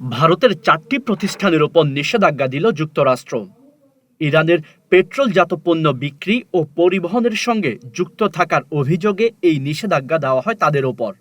ভারতের চারটি প্রতিষ্ঠানের ওপর নিষেধাজ্ঞা দিল যুক্তরাষ্ট্র। ইরানের পেট্রোলজাত পণ্য বিক্রি ও পরিবহনের সঙ্গে যুক্ত থাকার অভিযোগে এই নিষেধাজ্ঞা দেওয়া হয় তাদের ওপর।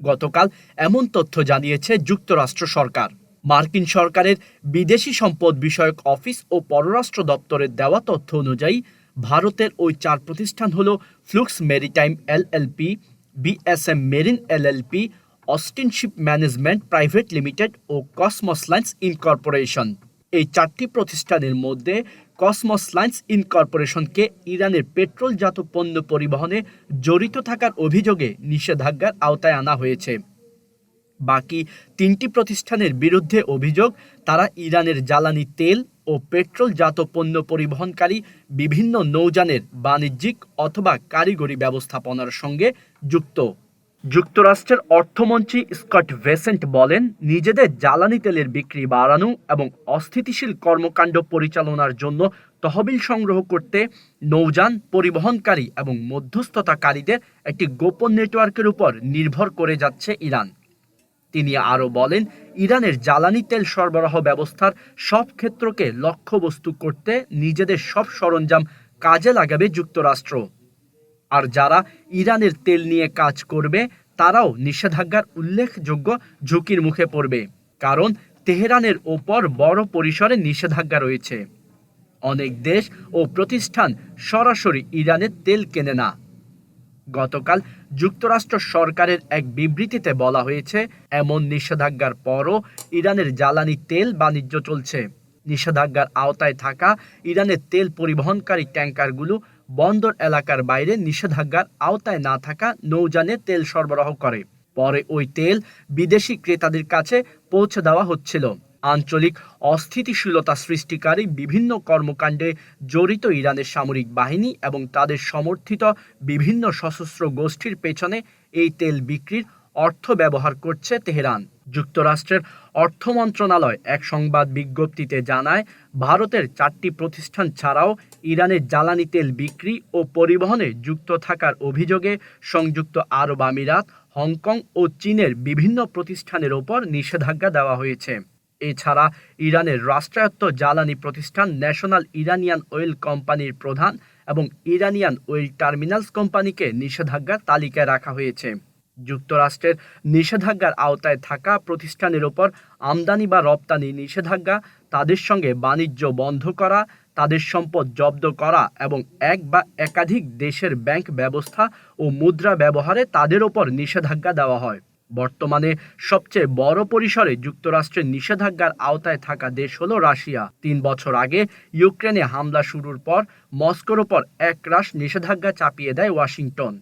গতকাল এমন তথ্য জানিয়েছে যুক্তরাষ্ট্র সরকার। মার্কিন সরকারের বিদেশি সম্পদ বিষয়ক অফিস ও পররাষ্ট্র দপ্তরের দেওয়া তথ্য অনুযায়ী, ভারতের ওই চার প্রতিষ্ঠান হল Flux Maritime LLP, BSM Marine LLP Austin Ship Management Private Limited ও কসমস লাইন্স ইনকর্পোরেশন এই চারটি প্রতিষ্ঠানের মধ্যে কসমস লাইন্স ইনকর্পোরেশনকে ইরানের পেট্রোলজাত পণ্য পরিবহনে জড়িত থাকার অভিযোগে নিষেধাজ্ঞার আওতায় আনা হয়েছে। বাকি তিনটি প্রতিষ্ঠানের বিরুদ্ধে অভিযোগ, তারা ইরানের জ্বালানি তেল ও পেট্রোলজাত পণ্য পরিবহনকারী বিভিন্ন নৌযানের বাণিজ্যিক অথবা কারিগরি ব্যবস্থাপনার সঙ্গে যুক্ত। যুক্তরাষ্ট্রের অর্থমন্ত্রী স্কট ভেসেন্ট বলেন, নিজেদের জ্বালানি তেলের বিক্রি বাড়ানো এবং অস্থিতিশীল কর্মকাণ্ড পরিচালনার জন্য তহবিল সংগ্রহ করতে নৌযান, পরিবহনকারী এবং মধ্যস্থতাকারীদের একটি গোপন নেটওয়ার্কের উপর নির্ভর করে যাচ্ছে ইরান। তিনি আরও বলেন, ইরানের জ্বালানি তেল সরবরাহ ব্যবস্থার সব ক্ষেত্রকে লক্ষ্যবস্তু করতে নিজেদের সব সরঞ্জাম কাজে লাগাবে যুক্তরাষ্ট্র। আর যারা ইরানের তেল নিয়ে কাজ করবে, তারাও নিষেধাজ্ঞার উল্লেখযোগ্য ঝুঁকির মুখে পড়বে। কারণ তেহরানের ওপর বড় পরিসরে নিষেধাজ্ঞা রয়েছে। অনেক দেশ ও প্রতিষ্ঠান সরাসরি ইরানের তেল কেনে না। গতকাল যুক্তরাষ্ট্র সরকারের এক বিবৃতিতে বলা হয়েছে, এমন নিষেধাজ্ঞার পরও ইরানের জ্বালানি তেল বাণিজ্য চলছে। নিষেধাজ্ঞার আওতায় থাকা ইরানের তেল পরিবহনকারী ট্যাঙ্কারগুলো বন্দর এলাকার বাইরে নিষেধাজ্ঞার আওতায় না থাকা নৌযানে তেল সরবরাহ করে। পরে ওই তেল বিদেশি ক্রেতাদের কাছে পৌঁছে দেওয়া হচ্ছিল। আঞ্চলিক অস্থিতিশীলতা সৃষ্টিকারী বিভিন্ন কর্মকাণ্ডে জড়িত ইরানের সামরিক বাহিনী এবং তাদের সমর্থিত বিভিন্ন সশস্ত্র গোষ্ঠীর পেছনে এই তেল বিক্রির অর্থ ব্যবহার করছে তেহরান। যুক্তরাষ্ট্রের অর্থ মন্ত্রণালয় এক সংবাদ বিজ্ঞপ্তিতে জানায়, ভারতের চারটি প্রতিষ্ঠান ছাড়াও ইরানের জ্বালানি তেল বিক্রি ও পরিবহনে যুক্ত থাকার অভিযোগে সংযুক্ত আরব আমিরাত, হংকং ও চীনের বিভিন্ন প্রতিষ্ঠানের ওপর নিষেধাজ্ঞা দেওয়া হয়েছে। এছাড়া ইরানের রাষ্ট্রায়ত্ত জ্বালানি প্রতিষ্ঠান ন্যাশনাল ইরানিয়ান অয়েল কোম্পানির প্রধান এবং ইরানিয়ান অয়েল টার্মিনালস কোম্পানিকে নিষেধাজ্ঞার তালিকায় রাখা হয়েছে। যুক্তরাষ্ট্রের নিষেধাজ্ঞার আওতায় থাকা প্রতিষ্ঠানের ওপর আমদানি বা রপ্তানি নিষেধাজ্ঞা, তাদের সঙ্গে বাণিজ্য বন্ধ করা, তাদের সম্পদ জব্দ করা এবং এক বা একাধিক দেশের ব্যাংক ব্যবস্থা ও মুদ্রা ব্যবহারে তাদের ওপর নিষেধাজ্ঞা দেওয়া হয়। বর্তমানে সবচেয়ে বড় পরিসরে যুক্তরাষ্ট্রের নিষেধাজ্ঞার আওতায় থাকা দেশ হল রাশিয়া। তিন বছর আগে ইউক্রেনে হামলা শুরুর পর মস্কোর ওপর একরাশ নিষেধাজ্ঞা চাপিয়ে দেয় ওয়াশিংটন।